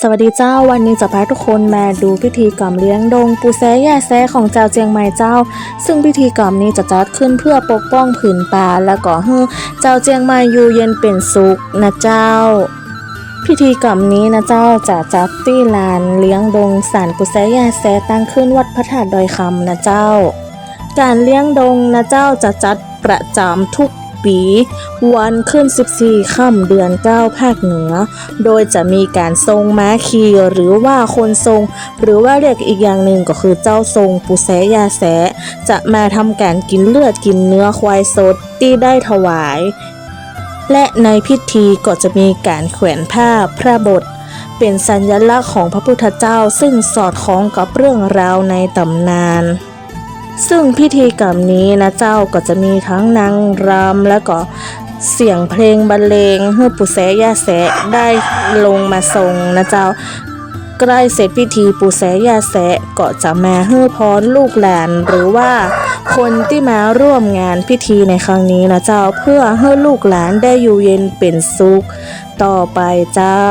สวัสดีเจ้าวันนี้จะพาทุกคนมาดูพิธีกรรมเลี้ยงดง ปูแซแย่แซของเจ้าเจียงใหม่เจ้า ซึ่งพิธีกรรมนี้จะจัดขึ้นเพื่อปกป้องผืนป่าและก่อให้เจ้าเจียงใหม่อยู่เย็นเป็นสุขนะเจ้า พิธีกรรมนี้นะเจ้าจะจัดที่ลานเลี้ยงดงสารปูแซแย่แซตั้งขึ้นวัดพระธาตุดอยคำนะเจ้า การเลี้ยงดงนะเจ้าจะจัดประจำทุกปี วันขึ้น 14 ค่ำเดือน 9 ภาคเหนือ โดยจะมีการทรงม้าขี่หรือว่าคนทรง หรือว่าเรียกอีกอย่างหนึ่งก็คือเจ้าทรงปูแสยาแส จะมาทำการกินเลือดกินเนื้อควายสดที่ได้ถวาย และในพิธีก็จะมีการแขวนผ้าพระบท เป็นสัญลักษณ์ของพระพุทธเจ้าซึ่งสอดคล้องกับเรื่องราวในตำนานซึ่งพิธีกรรมนี้นะเจ้าก็จะมีทั้งนางรำและก็ เสียงเพลงบรรเลงเพื่อปุแสยาแสได้ลงมาทรงนะเจ้าใกล้เสร็จพิธีปูแสยาแสก็จะมาให้พรลูกหลานหรือว่าคนที่มาร่วมงานพิธีในครั้งนี้นะเจ้าเพื่อให้ลูกหลานได้อยู่เย็นเป็นสุข ต่อไปเจ้า